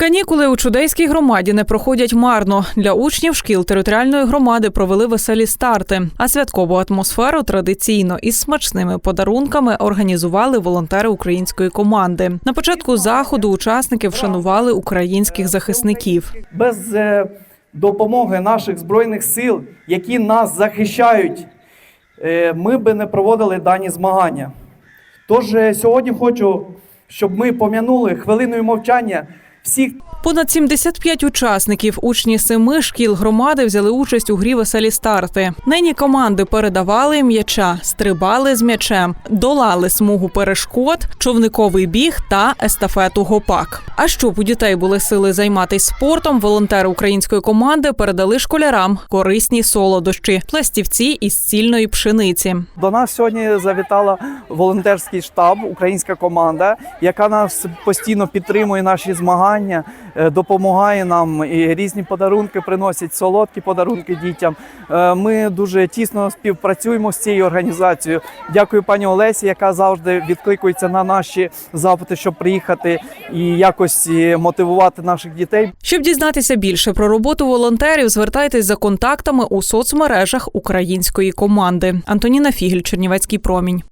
Канікули у чудейській громаді не проходять марно. Для учнів шкіл територіальної громади провели веселі старти. А святкову атмосферу традиційно із смачними подарунками організували волонтери української команди. На початку заходу учасники вшанували українських захисників. без е, допомоги наших збройних сил, які нас захищають, е, ми би не проводили дані змагання. Тож е, сьогодні хочу, щоб ми пом'янули хвилиною мовчання всіх Понад 75 учасників, учні семи шкіл громади взяли участь у грі веселі старти. Нині команди передавали м'яча, стрибали з м'ячем, долали смугу перешкод, човниковий біг та естафету гопак. А щоб у дітей були сили займатися спортом, волонтери української команди передали школярам корисні солодощі, пластівці із цільної пшениці. До нас сьогодні завітала волонтерський штаб, українська команда, яка нас постійно підтримує наші змагання, е, допомагає нам і різні подарунки приносять, солодкі подарунки дітям. Е, Ми дуже тісно співпрацюємо з цією організацією. Дякую пані Олесі, яка завжди відкликується на наші запити, щоб приїхати і якось е, мотивувати наших дітей. Щоб дізнатися більше про роботу волонтерів, звертайтесь за контактами у соцмережах української команди. Антоніна Фігель, Чернівецький промінь.